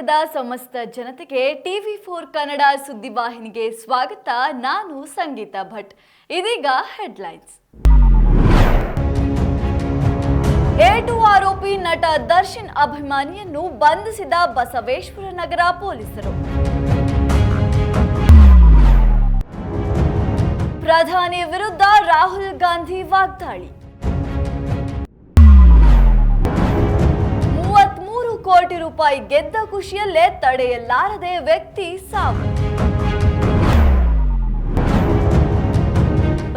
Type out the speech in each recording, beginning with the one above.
ಕರ್ನಾಟಕದ ಸಮಸ್ತ ಜನತೆಗೆ ಟಿವಿ ಫೋರ್ ಕನ್ನಡ ಸುದ್ದಿವಾಹಿನಿಗೆ ಸ್ವಾಗತ. ನಾನು ಸಂಗೀತಾ ಭಟ್. ಇದೀಗ ಹೆಡ್ಲೈನ್ಸ್. ಏಟು ಆರೋಪಿ ನಟ ದರ್ಶನ್ ಅಭಿಮಾನಿಯನ್ನು ಬಂಧಿಸಿದ ಬಸವೇಶ್ವರ ನಗರ ಪೊಲೀಸರು. ಪ್ರಧಾನಿ ವಿರುದ್ಧ ರಾಹುಲ್ ಗಾಂಧಿ ವಾಗ್ದಾಳಿ. ಕೋಟಿ ರೂಪಾಯಿ ಗೆದ್ದ ಖುಷಿಯಲ್ಲೇ ತಡೆಯಲಾರದೆ ವ್ಯಕ್ತಿ ಸಾವು.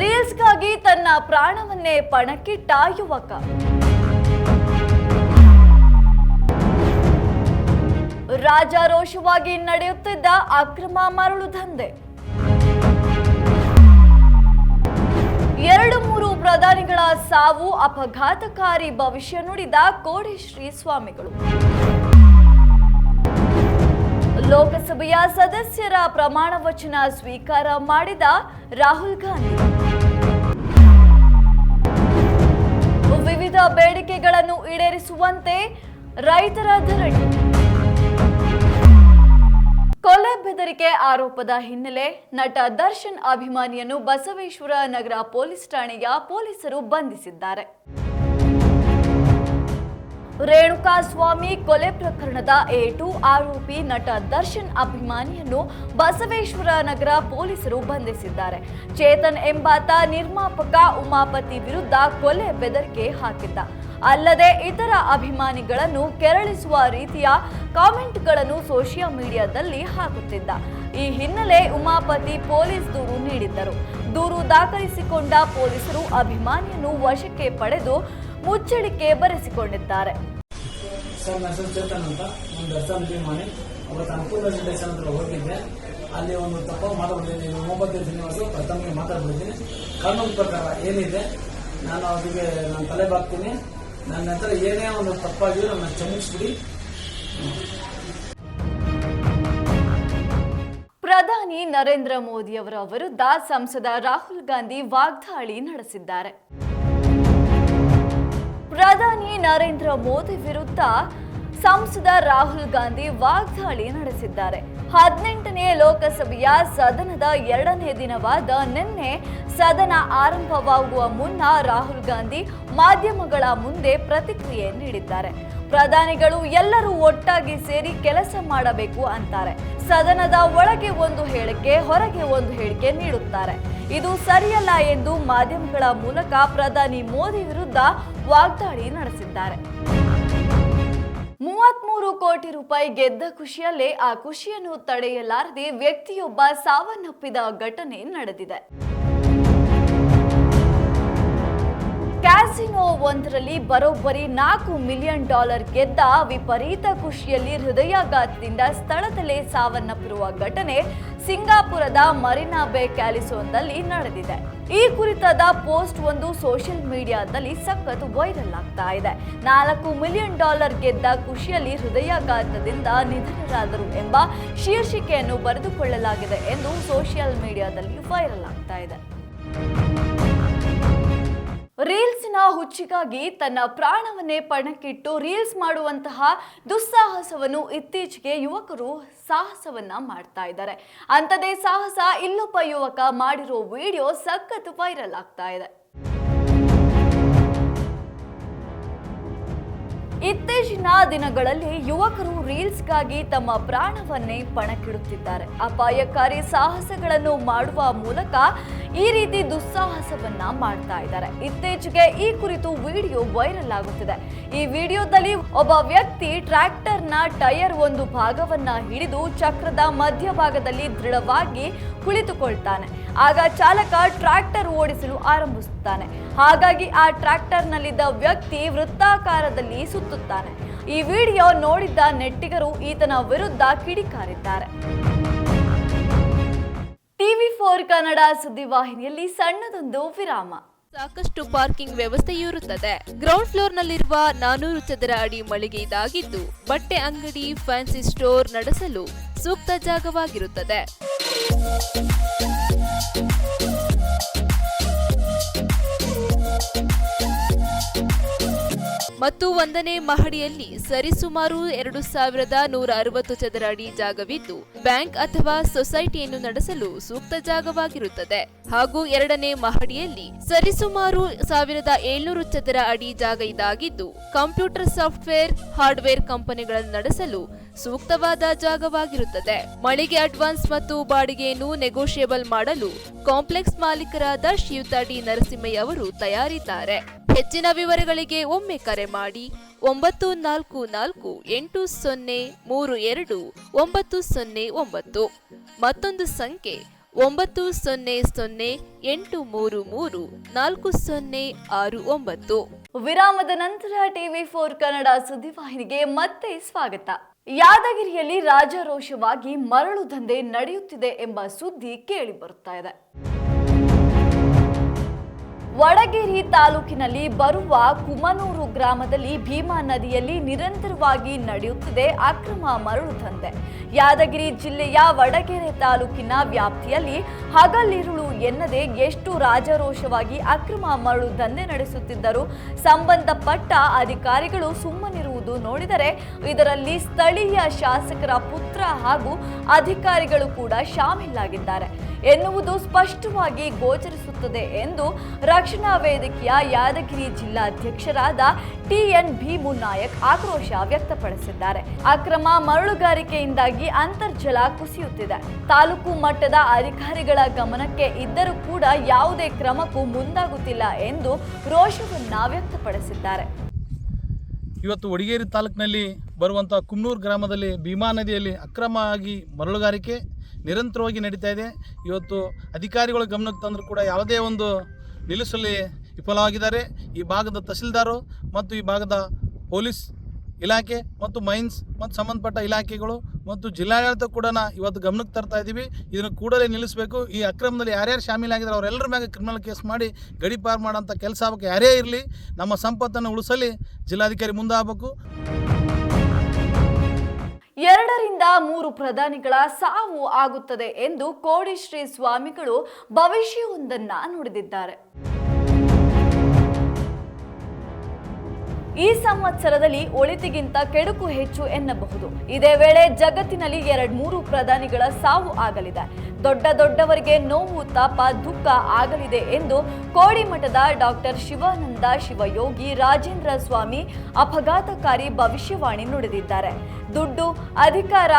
ರೀಲ್ಸ್ಗಾಗಿ ತನ್ನ ಪ್ರಾಣವನ್ನೇ ಪಣಕ್ಕಿಟ್ಟ ಯುವಕ. ರಾಜಾರೋಷವಾಗಿ ನಡೆಯುತ್ತಿದ್ದ ಅಕ್ರಮ ಮರಳು ದಂಧೆ. ಪ್ರಧಾನಿಗಳ ಸಾವು ಅಪಘಾತಕಾರಿ ಭವಿಷ್ಯ ನುಡಿದ ಕೋಡಿಶ್ರೀ ಸ್ವಾಮಿಗಳು. ಲೋಕಸಭೆಯ ಸದಸ್ಯರ ಪ್ರಮಾಣ ವಚನ ಸ್ವೀಕಾರ ಮಾಡಿದ ರಾಹುಲ್ ಗಾಂಧಿ. ವಿವಿಧ ಬೇಡಿಕೆಗಳನ್ನು ಈಡೇರಿಸುವಂತೆ ರೈತರ ಧರಣಿ. ಕೊಲೆ ಬೆದರಿಕೆ ಆರೋಪದ ಹಿನ್ನೆಲೆ ನಟ ದರ್ಶನ್ ಅಭಿಮಾನಿಯನ್ನು ಬಸವೇಶ್ವರ ನಗರ ಪೊಲೀಸ್ ಠಾಣೆಯ ಪೊಲೀಸರು ಬಂಧಿಸಿದ್ದಾರೆ. ರೇಣುಕಾ ಸ್ವಾಮಿ ಕೊಲೆ ಪ್ರಕರಣದ ಏಟು ಆರೋಪಿ ನಟ ದರ್ಶನ್ ಅಭಿಮಾನಿಯನ್ನು ಬಸವೇಶ್ವರ ನಗರ ಪೊಲೀಸರು ಬಂಧಿಸಿದ್ದಾರೆ. ಚೇತನ್ ಎಂಬಾತ ನಿರ್ಮಾಪಕ ಉಮಾಪತಿ ವಿರುದ್ಧ ಕೊಲೆ ಬೆದರಿಕೆ ಹಾಕಿದ್ದ. ಅಲ್ಲದೆ ಇತರ ಅಭಿಮಾನಿಗಳನ್ನು ಕೆರಳಿಸುವ ರೀತಿಯ ಕಾಮೆಂಟ್ಗಳನ್ನು ಸೋಷಿಯಲ್ ಮೀಡಿಯಾದಲ್ಲಿ ಹಾಕುತ್ತಿದ್ದ. ಈ ಹಿನ್ನೆಲೆ ಉಮಾಪತಿ ಪೊಲೀಸ್ ದೂರು ನೀಡಿದ್ದರು. ದೂರು ದಾಖಲಿಸಿಕೊಂಡ ಪೊಲೀಸರು ಅಭಿಮಾನಿಯನ್ನು ವಶಕ್ಕೆ ಪಡೆದು ಮುಚ್ಚಳಿಕೆ ಬರೆಸಿಕೊಂಡಿದ್ದಾರೆ. ಸರ್ ಅಂತ. ಒಂದು ದರ್ಶನ್ ಅಭಿಮಾನಿ ಹೋಗಿದ್ದೆ. ಅಲ್ಲಿ ಒಂದು ತಪ್ಪ ಮಾತಾಡ್ತೀನಿ ಮೊಹಮ್ಮದ್ ಶ್ರೀನಿವಾಸ ಪ್ರಥಮಿಗೆ ಮಾತಾಡ್ಬಿಟ್ಟಿದ್ದೀನಿ. ಕಾನೂನು ಪ್ರಕಾರ ಏನಿದೆ, ನಾನು ಅವರಿಗೆ, ನಾನು ತಲೆ ಬಾಗ್ತೀನಿ. ನನ್ನ ಹತ್ರ ಏನೇ ಒಂದು ತಪ್ಪಾಗಿದ್ರು ನನ್ನ ಕ್ಷಮಿಸ್ಬಿಡಿ. ಪ್ರಧಾನಿ ನರೇಂದ್ರ ಮೋದಿ ಮೋದಿಯವರ ವಿರುದ್ಧ ಸಂಸದ ರಾಹುಲ್ ಗಾಂಧಿ ವಾಗ್ದಾಳಿ ನಡೆಸಿದ್ದಾರೆ. ಪ್ರಧಾನಿ ನರೇಂದ್ರ ಮೋದಿ ವಿರುದ್ಧ ಸಂಸದ ರಾಹುಲ್ ಗಾಂಧಿ ವಾಗ್ದಾಳಿ ನಡೆಸಿದ್ದಾರೆ. ಹದಿನೆಂಟನೇ ಲೋಕಸಭೆಯ ಸದನದ ಎರಡನೇ ದಿನವಾದ ನಿನ್ನೆ ಸದನ ಆರಂಭವಾಗುವ ಮುನ್ನ ರಾಹುಲ್ ಗಾಂಧಿ ಮಾಧ್ಯಮಗಳ ಮುಂದೆ ಪ್ರತಿಕ್ರಿಯೆ ನೀಡಿದ್ದಾರೆ. ಪ್ರಧಾನಿಗಳು ಎಲ್ಲರೂ ಒಟ್ಟಾಗಿ ಸೇರಿ ಕೆಲಸ ಮಾಡಬೇಕು ಅಂತಾರೆ. ಸದನದ ಒಳಗೆ ಒಂದು ಹೇಳಿಕೆ, ಹೊರಗೆ ಒಂದು ಹೇಳಿಕೆ ನೀಡುತ್ತಾರೆ. ಇದು ಸರಿಯಲ್ಲ ಎಂದು ಮಾಧ್ಯಮಗಳ ಮೂಲಕ ಪ್ರಧಾನಿ ಮೋದಿ ವಿರುದ್ಧ ವಾಗ್ದಾಳಿ ನಡೆಸಿದ್ದಾರೆ. ಕೋಟಿ ರೂಪಾಯಿ ಗೆದ್ದ ಖುಷಿಯಲ್ಲೇ ಆ ಖುಷಿಯನ್ನು ತಡೆಯಲಾರದೆ ವ್ಯಕ್ತಿಯೊಬ್ಬ ಸಾವನ್ನಪ್ಪಿದ ಘಟನೆ ನಡೆದಿದೆ. ಕ್ಯಾಸಿನೋ ಒಂದರಲ್ಲಿ ಬರೋಬ್ಬರಿ ನಾಲ್ಕು ಮಿಲಿಯನ್ ಡಾಲರ್ ಗೆದ್ದ ವಿಪರೀತ ಖುಷಿಯಲ್ಲಿ ಹೃದಯಾಘಾತದಿಂದ ಸ್ಥಳದಲ್ಲೇ ಸಾವನ್ನಪ್ಪಿರುವ ಘಟನೆ ಸಿಂಗಾಪುರದ ಮರಿನಾ ಬೇ ಕ್ಯಾಲಿಸೋನ್ದಲ್ಲಿ ನಡೆದಿದೆ. ಈ ಕುರಿತಾದ ಪೋಸ್ಟ್ ಒಂದು ಸೋಷಿಯಲ್ ಮೀಡಿಯಾದಲ್ಲಿ ಸಖತ್ ವೈರಲ್ ಆಗ್ತಾ ಇದೆ. ನಾಲ್ಕು ಮಿಲಿಯನ್ ಡಾಲರ್ ಗೆದ್ದ ಖುಷಿಯಲ್ಲಿ ಹೃದಯಾಘಾತದಿಂದ ನಿಧನರಾದರು ಎಂಬ ಶೀರ್ಷಿಕೆಯನ್ನು ಬರೆದುಕೊಳ್ಳಲಾಗಿದೆ ಎಂದು ಸೋಷಿಯಲ್ ಮೀಡಿಯಾದಲ್ಲಿ ವೈರಲ್ ಆಗ್ತಾ ಇದೆ. ರೀಲ್ಸ್ನ ಹುಚ್ಚಿಗಾಗಿ ತನ್ನ ಪ್ರಾಣವನ್ನೇ ಪಣಕ್ಕಿಟ್ಟು ರೀಲ್ಸ್ ಮಾಡುವಂತಹ ದುಸ್ಸಾಹಸವನ್ನು ಇತ್ತೀಚೆಗೆ ಯುವಕರು ಸಾಹಸವನ್ನ ಮಾಡ್ತಾ ಇದ್ದಾರೆ. ಅಂಥದೇ ಸಾಹಸ ಇಲ್ಲೊಬ್ಬ ಯುವಕ ಮಾಡಿರೋ ವಿಡಿಯೋ ಸಖತ್ ವೈರಲ್ ಆಗ್ತಾ ಇದೆ. ಇತ್ತೀಚಿನ ದಿನಗಳಲ್ಲಿ ಯುವಕರು ರೀಲ್ಸ್ಗಾಗಿ ತಮ್ಮ ಪ್ರಾಣವನ್ನೇ ಪಣಕ್ಕಿಡುತ್ತಿದ್ದಾರೆ. ಅಪಾಯಕಾರಿ ಸಾಹಸಗಳನ್ನು ಮಾಡುವ ಮೂಲಕ ಈ ರೀತಿ ದುಸ್ಸಾಹಸವನ್ನ ಮಾಡ್ತಾ ಇದ್ದಾರೆ. ಇತ್ತೀಚೆಗೆ ಈ ಕುರಿತು ವಿಡಿಯೋ ವೈರಲ್ ಆಗುತ್ತಿದೆ. ಈ ವಿಡಿಯೋದಲ್ಲಿ ಒಬ್ಬ ವ್ಯಕ್ತಿ ಟ್ರ್ಯಾಕ್ಟರ್ನ ಟೈರ್ ಒಂದು ಭಾಗವನ್ನ ಹಿಡಿದು ಚಕ್ರದ ಮಧ್ಯಭಾಗದಲ್ಲಿ ದೃಢವಾಗಿ ಕುಳಿತುಕೊಳ್ತಾನೆ. ಆಗ ಚಾಲಕ ಟ್ರ್ಯಾಕ್ಟರ್ ಓಡಿಸಲು ಆರಂಭಿಸುತ್ತಾನೆ. ಹಾಗಾಗಿ ಆ ಟ್ರ್ಯಾಕ್ಟರ್ನಲ್ಲಿದ್ದ ವ್ಯಕ್ತಿ ವೃತ್ತಾಕಾರದಲ್ಲಿ ಸುತ್ತುತ್ತಾನೆ. ಈ ವಿಡಿಯೋ ನೋಡಿದ್ದ ನೆಟ್ಟಿಗರು ಈತನ ವಿರುದ್ಧ ಕಿಡಿಕಾರಿದ್ದಾರೆ. ಟಿವಿ ಫೋರ್ ಕನ್ನಡ ಸುದ್ದಿವಾಹಿನಿಯಲ್ಲಿ ಸಣ್ಣದೊಂದು ವಿರಾಮ. ಸಾಕಷ್ಟು ಪಾರ್ಕಿಂಗ್ ವ್ಯವಸ್ಥೆಯೂ ಇರುತ್ತದೆ. ಗ್ರೌಂಡ್ ಫ್ಲೋರ್ನಲ್ಲಿರುವ ನಾನೂರು ಚದರ ಅಡಿ ಮಳಿಗೆ ಇದಾಗಿದ್ದು, ಬಟ್ಟೆ ಅಂಗಡಿ, ಫ್ಯಾನ್ಸಿ ಸ್ಟೋರ್ ನಡೆಸಲು ಸೂಕ್ತ ಜಾಗವಾಗಿರುತ್ತದೆ. ಮತ್ತು ಒಂದನೇ ಮಹಡಿಯಲ್ಲಿ ಸರಿಸುಮಾರು ಎರಡು ಸಾವಿರದ ನೂರ ಅರವತ್ತು ಚದರ ಅಡಿ ಜಾಗವಿದ್ದು, ಬ್ಯಾಂಕ್ ಅಥವಾ ಸೊಸೈಟಿಯನ್ನು ನಡೆಸಲು ಸೂಕ್ತ ಜಾಗವಾಗಿರುತ್ತದೆ. ಹಾಗೂ ಎರಡನೇ ಮಹಡಿಯಲ್ಲಿ ಸರಿಸುಮಾರು ಸಾವಿರದ ಏಳ್ನೂರು ಚದರ ಅಡಿ ಜಾಗ ಇದಾಗಿದ್ದು, ಕಂಪ್ಯೂಟರ್ ಸಾಫ್ಟ್ವೇರ್, ಹಾರ್ಡ್ವೇರ್ ಕಂಪನಿಗಳನ್ನು ನಡೆಸಲು ಸೂಕ್ತವಾದ ಜಾಗವಾಗಿರುತ್ತದೆ. ಮಳಿಗೆ ಅಡ್ವಾನ್ಸ್ ಮತ್ತು ಬಾಡಿಗೆಯನ್ನು ನೆಗೋಷಿಯೇಬಲ್ ಮಾಡಲು ಕಾಂಪ್ಲೆಕ್ಸ್ ಮಾಲೀಕರಾದ ಶ್ರೀಯುತ ಡಿ ನರಸಿಂಹಯ್ಯ ಅವರು ತಯಾರಿದ್ದಾರೆ. ಹೆಚ್ಚಿನ ವಿವರಗಳಿಗೆ ಒಮ್ಮೆ ಕರೆ ಮಾಡಿ ಒಂಬತ್ತು ನಾಲ್ಕು ನಾಲ್ಕು ಎಂಟು ಸೊನ್ನೆ ಮೂರು ಎರಡು ಒಂಬತ್ತು ಸೊನ್ನೆ ಒಂಬತ್ತು. ಮತ್ತೊಂದು ಸಂಖ್ಯೆ ಒಂಬತ್ತು ಸೊನ್ನೆ ಸೊನ್ನೆ ಎಂಟು ಮೂರು ಮೂರು ನಾಲ್ಕು ಸೊನ್ನೆ ಆರು ಒಂಬತ್ತು. ವಿರಾಮದ ನಂತರ ಟಿವಿ ಫೋರ್ ಕನ್ನಡ ಸುದ್ದಿವಾಹಿನಿಗೆ ಮತ್ತೆ ಸ್ವಾಗತ. ಯಾದಗಿರಿಯಲ್ಲಿ ರಾಜಾರೋಷವಾಗಿ ಮರಳು ದಂಧೆ ನಡೆಯುತ್ತಿದೆ ಎಂಬ ಸುದ್ದಿ ಕೇಳಿ ಬರುತ್ತಾ ಇದೆ. ವಡಗೇರಿ ತಾಲೂಕಿನಲ್ಲಿ ಬರುವ ಕುಮನೂರು ಗ್ರಾಮದಲ್ಲಿ ಭೀಮಾ ನದಿಯಲ್ಲಿ ನಿರಂತರವಾಗಿ ನಡೆಯುತ್ತಿದೆ ಅಕ್ರಮ ಮರಳು ದಂಧೆ. ಯಾದಗಿರಿ ಜಿಲ್ಲೆಯ ವಡಗೆರೆ ತಾಲೂಕಿನ ವ್ಯಾಪ್ತಿಯಲ್ಲಿ ಹಗಲಿರುಳು ಎನ್ನದೆ ಎಷ್ಟು ರಾಜಾರೋಷವಾಗಿ ಅಕ್ರಮ ಮರಳು ದಂಧೆ ನಡೆಸುತ್ತಿದ್ದರು ಸಂಬಂಧಪಟ್ಟ ಅಧಿಕಾರಿಗಳು ಸುಮ್ಮನಿರುವುದು ನೋಡಿದರೆ ಇದರಲ್ಲಿ ಸ್ಥಳೀಯ ಶಾಸಕರ ಪುತ್ರ ಹಾಗೂ ಅಧಿಕಾರಿಗಳು ಕೂಡ ಶಾಮೀಲಾಗಿದ್ದಾರೆ. ಎನ್ನುವುದು ಸ್ಪಷ್ಟವಾಗಿ ಗೋಚರಿಸುತ್ತದೆ ಎಂದು ರಕ್ಷಣಾ ವೇದಿಕೆಯ ಯಾದಗಿರಿ ಜಿಲ್ಲಾಧ್ಯಕ್ಷರಾದ ಟಿಎನ್ ಭೀಮು ನಾಯಕ್ ಆಕ್ರೋಶ ವ್ಯಕ್ತಪಡಿಸಿದ್ದಾರೆ. ಅಕ್ರಮ ಮರಳುಗಾರಿಕೆಯಿಂದಾಗಿ ಅಂತರ್ಜಲ ಕುಸಿಯುತ್ತಿದೆ. ತಾಲೂಕು ಮಟ್ಟದ ಅಧಿಕಾರಿಗಳ ಗಮನಕ್ಕೆ ಇದ್ದರೂ ಕೂಡ ಯಾವುದೇ ಕ್ರಮಕ್ಕೂ ಮುಂದಾಗುತ್ತಿಲ್ಲ ಎಂದು ರೋಷವನ್ನ ವ್ಯಕ್ತಪಡಿಸಿದ್ದಾರೆ. ಇವತ್ತು ವಡಿಗೇರಿ ತಾಲೂಕಿನಲ್ಲಿ ಬರುವಂಥ ಕುಮ್ನೂರು ಗ್ರಾಮದಲ್ಲಿ ಭೀಮಾ ನದಿಯಲ್ಲಿ ಅಕ್ರಮವಾಗಿ ಮರಳುಗಾರಿಕೆ ನಿರಂತರವಾಗಿ ನಡೀತಾ ಇದೆ. ಇವತ್ತು ಅಧಿಕಾರಿಗಳ ಗಮನಕ್ಕೆ ತಂದರೂ ಕೂಡ ಯಾವುದೇ ಒಂದು ನಿಲ್ಲಿಸಲಿ ವಿಫಲವಾಗಿದ್ದಾರೆ. ಈ ಭಾಗದ ತಹಸೀಲ್ದಾರು ಮತ್ತು ಈ ಭಾಗದ ಪೊಲೀಸ್ ಇಲಾಖೆ ಮತ್ತು ಮೈನ್ಸ್ ಮತ್ತು ಸಂಬಂಧಪಟ್ಟ ಇಲಾಖೆಗಳು ಮತ್ತು ಜಿಲ್ಲಾಡಳಿತ ಕೂಡ ಇವತ್ತು ಗಮನಕ್ಕೆ ತರ್ತಾ ಇದ್ದೀವಿ ಇದನ್ನು ಕೂಡಲೇ ನಿಲ್ಲಿಸಬೇಕು. ಈ ಅಕ್ರಮದಲ್ಲಿ ಯಾರ್ಯಾರು ಶಾಮೀಲಾಗಿದ್ದಾರೆ ಅವರೆಲ್ಲರ ಮ್ಯಾಗೆ ಕ್ರಿಮಿನಲ್ ಕೇಸ್ ಮಾಡಿ ಗಡಿಪಾರು ಮಾಡೋಂಥ ಕೆಲಸ ಆಗಬೇಕು. ಯಾರೇ ಇರಲಿ ನಮ್ಮ ಸಂಪತ್ತನ್ನು ಉಳಿಸಲಿ ಜಿಲ್ಲಾಧಿಕಾರಿ ಮುಂದಾಗಬೇಕು. ಎರಡರಿಂದ ಮೂರು ಪ್ರಧಾನಿಗಳ ಸಾವು ಆಗುತ್ತದೆ ಎಂದು ಕೋಡಿಶ್ರೀ ಸ್ವಾಮಿಗಳು ಭವಿಷ್ಯವೊಂದನ್ನ ನುಡಿದಿದ್ದಾರೆ. ಈ ಸಂವತ್ಸರದಲ್ಲಿ ಒಳಿತಿಗಿಂತ ಕೆಡುಕು ಹೆಚ್ಚು ಎನ್ನಬಹುದು. ಇದೇ ವೇಳೆ ಜಗತ್ತಿನಲ್ಲಿ ಎರಡ್ ಮೂರು ಪ್ರಧಾನಿಗಳ ಸಾವು ಆಗಲಿದೆ. ದೊಡ್ಡ ದೊಡ್ಡವರಿಗೆ ನೋವು, ತಾಪ, ದುಃಖ ಆಗಲಿದೆ ಎಂದು ಕೋಡಿಮಠದ ಡಾಕ್ಟರ್ ಶಿವಾನಂದ ಶಿವಯೋಗಿ ರಾಜೇಂದ್ರ ಸ್ವಾಮಿ ಅಪಘಾತಕಾರಿ ಭವಿಷ್ಯವಾಣಿ ನುಡಿದಿದ್ದಾರೆ. ದುಡ್ಡು, ಅಧಿಕಾರ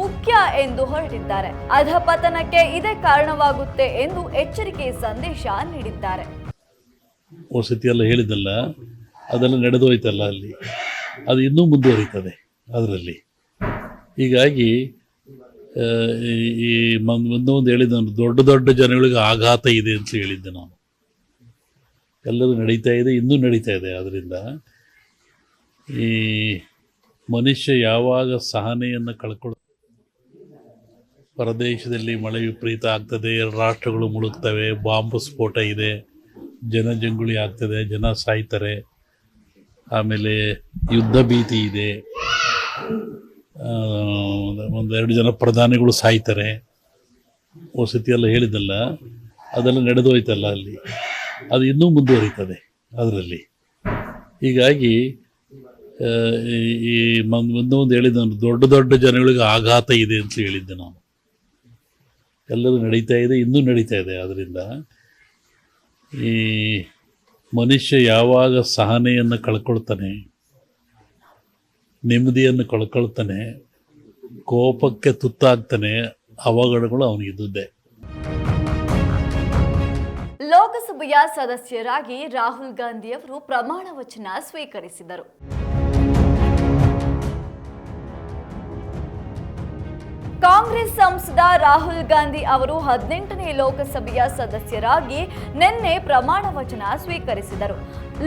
ಮುಖ್ಯ ಎಂದು ಹೊರಟಿದ್ದಾರೆ. ಅಧಪತನಕ್ಕೆ ಇದೇ ಕಾರಣವಾಗುತ್ತೆ ಎಂದು ಎಚ್ಚರಿಕೆ ಸಂದೇಶ ನೀಡಿದ್ದಾರೆ. ವಸತಿ ನಡೆದು ಹೋಯ್ತಲ್ಲ ಅದೆಲ್ಲ ಅಲ್ಲಿ. ಅದು ಇನ್ನೂ ಮುಂದುವರಿತದೆ ಅದರಲ್ಲಿ. ಹೀಗಾಗಿ ಈ- ಒಂದೋ ಒಂದು ಹೇಳಿದ್ದೆ ನಾನು ದೊಡ್ಡ ದೊಡ್ಡ ಜನಗಳಿಗೆ ಆಘಾತ ಇದೆ ಅಂತ ಹೇಳಿದ್ದೆ ನಾನು. ಎಲ್ಲರೂ ನಡೀತಾ ಇದೆ, ಇನ್ನೂ ನಡೀತಾ ಇದೆ. ಅದರಿಂದ ಈ ಮನುಷ್ಯ ಯಾವಾಗ ಸಹನೆಯನ್ನು ಕಳ್ಕೊಳ್ಳ ಹೊರದೇಶದಲ್ಲಿ ಮಳೆ ವಿಪರೀತ ಆಗ್ತದೆ, ರಾಷ್ಟ್ರಗಳು ಮುಳುಗ್ತವೆ, ಬಾಂಬ್ ಸ್ಫೋಟ ಇದೆ ಜನಜಂಗುಳಿ ಆಗ್ತದೆ, ಜನ ಸಾಯ್ತಾರೆ. ಆಮೇಲೆ ಯುದ್ಧ ಭೀತಿ ಇದೆ. ಒಂದು ಒಂದೆರಡು ಜನ ಪ್ರಧಾನಿಗಳು ಸಾಯ್ತಾರೆ. ವಸತಿ ಎಲ್ಲ ಹೇಳಿದ್ದಲ್ಲ, ಅದೆಲ್ಲ ನಡೆದೋಯ್ತಲ್ಲ ಅಲ್ಲಿ. ಅದು ಇನ್ನೂ ಮುಂದುವರಿತದೆ ಅದರಲ್ಲಿ. ಹೀಗಾಗಿ ಈ- ಒಂದು ಒಂದು ಹೇಳಿದ್ದೆ ನಾನು, ದೊಡ್ಡ ದೊಡ್ಡ ಜನಗಳಿಗೆ ಆಘಾತ ಇದೆ ಅಂತ ಹೇಳಿದ್ದೆ ನಾನು. ಎಲ್ಲರೂ ನಡೀತಾ ಇದೆ, ಇನ್ನೂ ನಡೀತಾ ಇದೆ. ಅದರಿಂದ ಈ ಮನುಷ್ಯ ಯಾವಾಗ ಸಹನೆಯನ್ನು ಕಳ್ಕೊಳ್ತಾನೆ, ನೆಮ್ಮದಿಯನ್ನು ಕಳ್ಕೊಳ್ತಾನೆ, ಕೋಪಕ್ಕೆ ತುತ್ತಾಗ್ತಾನೆ, ಅವಘಡಗಳು ಅವನಿಗಿದ್ದುದೇ ಲೋಕಸಭೆಯ ಸದಸ್ಯರಾಗಿ ರಾಹುಲ್ ಗಾಂಧಿ ಅವರು ಪ್ರಮಾಣ ವಚನ ಸ್ವೀಕರಿಸಿದರು. ಸಂಸದ ರಾಹುಲ್ ಗಾಂಧಿ ಅವರು ಹದಿನೆಂಟನೇ ಲೋಕಸಭೆಯ ಸದಸ್ಯರಾಗಿ ನಿನ್ನೆ ಪ್ರಮಾಣ ವಚನ ಸ್ವೀಕರಿಸಿದರು.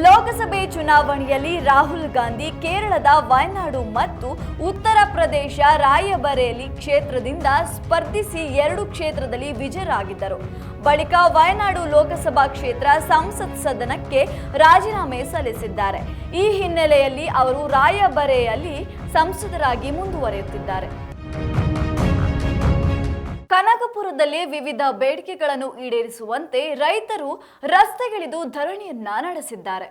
ಲೋಕಸಭೆ ಚುನಾವಣೆಯಲ್ಲಿ ರಾಹುಲ್ ಗಾಂಧಿ ಕೇರಳದ ವಯನಾಡು ಮತ್ತು ಉತ್ತರ ಪ್ರದೇಶ ರಾಯಬರೇಲಿ ಕ್ಷೇತ್ರದಿಂದ ಸ್ಪರ್ಧಿಸಿ ಎರಡು ಕ್ಷೇತ್ರದಲ್ಲಿ ವಿಜಯರಾಗಿದ್ದರು. ಬಳಿಕ ವಯನಾಡು ಲೋಕಸಭಾ ಕ್ಷೇತ್ರ ಸಂಸತ್ ಸದನಕ್ಕೆ ರಾಜೀನಾಮೆ ಸಲ್ಲಿಸಿದ್ದಾರೆ. ಈ ಹಿನ್ನೆಲೆಯಲ್ಲಿ ಅವರು ರಾಯಬರೆಯಲ್ಲಿ ಸಂಸದರಾಗಿ ಮುಂದುವರಿಯುತ್ತಿದ್ದಾರೆ. ಕನಕಪುರದಲ್ಲಿ ವಿವಿಧ ಬೇಡಿಕೆಗಳನ್ನು ಈಡೇರಿಸುವಂತೆ ರೈತರು ರಸ್ತೆಗಿಳಿದು ಧರಣಿಯನ್ನ ನಡೆಸಿದ್ದಾರೆ.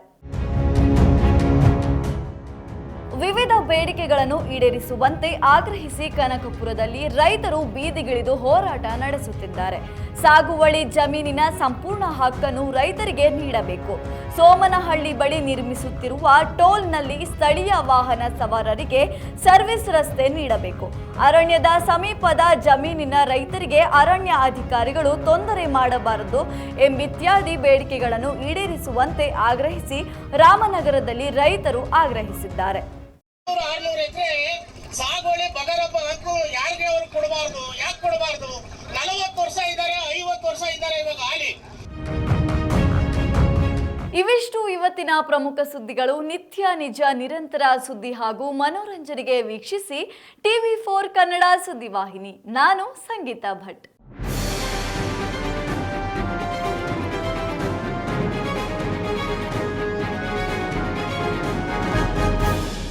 ಬೇಡಿಕೆಗಳನ್ನು ಈಡೇರಿಸುವಂತೆ ಆಗ್ರಹಿಸಿ ಕನಕಪುರದಲ್ಲಿ ರೈತರು ಬೀದಿಗಿಳಿದು ಹೋರಾಟ ನಡೆಸುತ್ತಿದ್ದಾರೆ. ಸಾಗುವಳಿ ಜಮೀನಿನ ಸಂಪೂರ್ಣ ಹಕ್ಕನ್ನು ರೈತರಿಗೆ ನೀಡಬೇಕು. ಸೋಮನಹಳ್ಳಿ ಬಳಿ ನಿರ್ಮಿಸುತ್ತಿರುವ ಟೋಲ್ನಲ್ಲಿ ಸ್ಥಳೀಯ ವಾಹನ ಸವಾರರಿಗೆ ಸರ್ವಿಸ್ ರಸ್ತೆ ನೀಡಬೇಕು. ಅರಣ್ಯದ ಸಮೀಪದ ಜಮೀನಿನ ರೈತರಿಗೆ ಅರಣ್ಯ ಅಧಿಕಾರಿಗಳು ತೊಂದರೆ ಮಾಡಬಾರದು ಎಂಬಿತ್ಯಾದಿ ಬೇಡಿಕೆಗಳನ್ನು ಈಡೇರಿಸುವಂತೆ ಆಗ್ರಹಿಸಿ ರಾಮನಗರದಲ್ಲಿ ರೈತರು ಆಗ್ರಹಿಸಿದ್ದಾರೆ. ಆರ್ನೂರು ಎಕರೆ ಸಾಗುವಳಿ ಬಗರಪ್ಪ ಹಕ್ಕು ಯಾರಿಗೆ ಅವ್ರು ಕೊಡಬಾರ್ದು? ಯಾಕೆ ಕೊಡಬಾರ್ದು? ನಲವತ್ತು ವರ್ಷ ಇದ್ದಾರೆ, ಐವತ್ತು ವರ್ಷ ಇದ್ದಾರೆ ಇವಾಗ ಹಾಲಿ. ಇವಿಷ್ಟು ಇವತ್ತಿನ ಪ್ರಮುಖ ಸುದ್ದಿಗಳು. ನಿತ್ಯ, ನಿಜ, ನಿರಂತರ ಸುದ್ದಿ ಹಾಗೂ ಮನೋರಂಜನೆಗೆ ವೀಕ್ಷಿಸಿ ಟಿವಿ ಫೋರ್ ಕನ್ನಡ ಸುದ್ದಿವಾಹಿನಿ. ನಾನು ಸಂಗೀತಾ ಭಟ್.